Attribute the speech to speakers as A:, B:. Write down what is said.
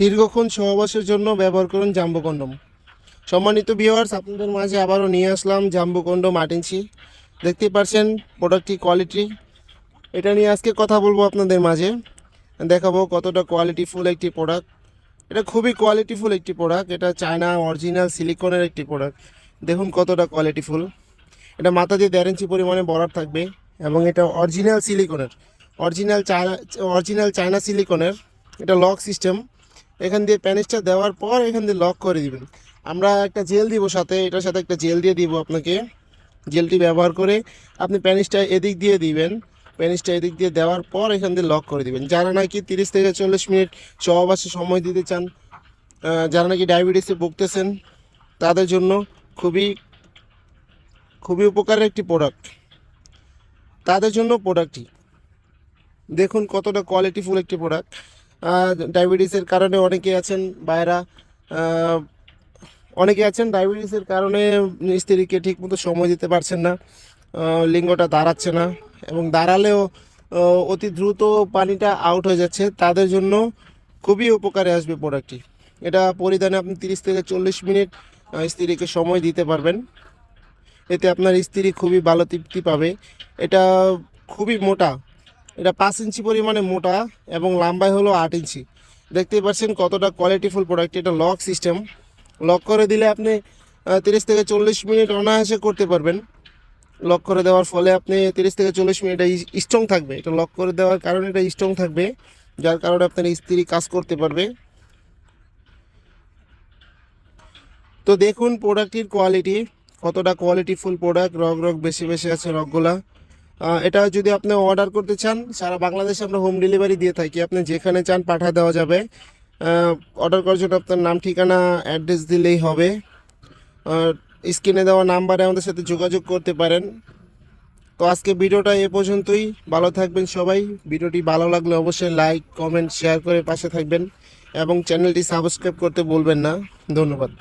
A: দীর্ঘক্ষণ সহবাসের জন্য ব্যবহার করুন জাম্বো কন্ডম সম্মানিত ভিউয়ার্স আপনাদের মাঝে আবারও নিয়ে আসলাম জাম্বো কন্ডম আট দেখতেই পারছেন প্রোডাক্টটি কোয়ালিটি এটা নিয়ে আজকে কথা বলব আপনাদের মাঝে। দেখাবো কতটা কোয়ালিটিফুল একটি প্রোডাক্ট এটা খুবই কোয়ালিটিফুল একটি প্রোডাক্ট এটা চায়না অরিজিনাল সিলিকনের একটি প্রোডাক্ট দেখুন কতটা কোয়ালিটিফুল এটা মাথা দিয়ে দেড় ইঞ্চি পরিমাণে বরার থাকবে এবং এটা অরিজিনাল সিলিকনের অরিজিনাল চায়না অরিজিনাল চায়না সিলিকনের এটা লক সিস্টেম এখান দিয়ে প্যানিসটা দেওয়ার পর এখান দিয়ে লক করে দিবেন। আমরা একটা জেল দিব সাথে, এটার সাথে একটা জেল দিয়ে দিব আপনাকে। জেলটি ব্যবহার করে আপনি প্যানিসটা এদিক দিয়ে দিবেন। প্যানিসটা এদিক দিয়ে দেওয়ার পর এখান দিয়ে লক করে দিবেন। যারা নাকি তিরিশ থেকে চল্লিশ মিনিট সহবাসে সময় দিতে চান যারা নাকি ডায়াবেটিসে ভুগতেছেন, তাদের জন্য খুবই খুবই উপকারের একটি প্রোডাক্ট তাদের জন্য প্রোডাক্টটি দেখুন কতটা কোয়ালিটিফুল একটি প্রোডাক্ট ডায়াবেটিসের কারণে অনেকে আছেন বাইরা অনেকে আছেন ডায়াবেটিসের কারণে স্ত্রীকে ঠিকমতো সময় দিতে পারছেন না লিঙ্গটা দাঁড়াচ্ছে না এবং দাঁড়ালেও অতি দ্রুত পানিটা আউট হয়ে যাচ্ছে। তাদের জন্য খুবই উপকারে আসবে প্রোডাক্টটি এটা পরিধানে আপনি তিরিশ থেকে চল্লিশ মিনিট স্ত্রীকে সময় দিতে পারবেন। এতে আপনার স্ত্রী খুবই ভালো তৃপ্তি পাবে। এটা খুবই মোটা এটা পাঁচ ইঞ্চি পরিমাণে মোটা এবং লম্বায় হলো আট ইঞ্চি। দেখতেই পাচ্ছেন কতটা কোয়ালিটিফুল প্রোডাক্ট এটা লক সিস্টেম লক করে দিলে আপনি তিরিশ থেকে চল্লিশ মিনিট অনায়াসে করতে পারবেন। লক করে দেওয়ার ফলে আপনি তিরিশ থেকে চল্লিশ মিনিট স্ট্রং থাকবে। এটা লক করে দেওয়ার কারণে এটা স্ট্রং থাকবে, যার কারণে আপনার স্ত্রী কাজ করতে পারবে। তো দেখুন প্রোডাক্টটির কোয়ালিটি কতটা কোয়ালিটিফুল প্রোডাক্ট রগ রগ বেশি বেশি আছে রগগুলা। এটা যদি আপনি অর্ডার করতে চান, সারা বাংলাদেশে আমরা হোম ডেলিভারি দিয়ে থাকি। আপনি যেখানে চান পাঠা দেওয়া যাবে। অর্ডার করার জন্য আপনার নাম, ঠিকানা অ্যাড্রেস দিলেই হবে। স্ক্রিনে দেওয়া নাম্বারে আমাদের সাথে যোগাযোগ করতে পারেন। তো আজকে ভিডিওটা এ পর্যন্তই। ভালো থাকবেন সবাই। ভিডিওটি ভালো লাগলে অবশ্যই লাইক কমেন্ট শেয়ার করে পাশে থাকবেন। এবং চ্যানেলটি সাবস্ক্রাইব করতে বলবেন না। ধন্যবাদ।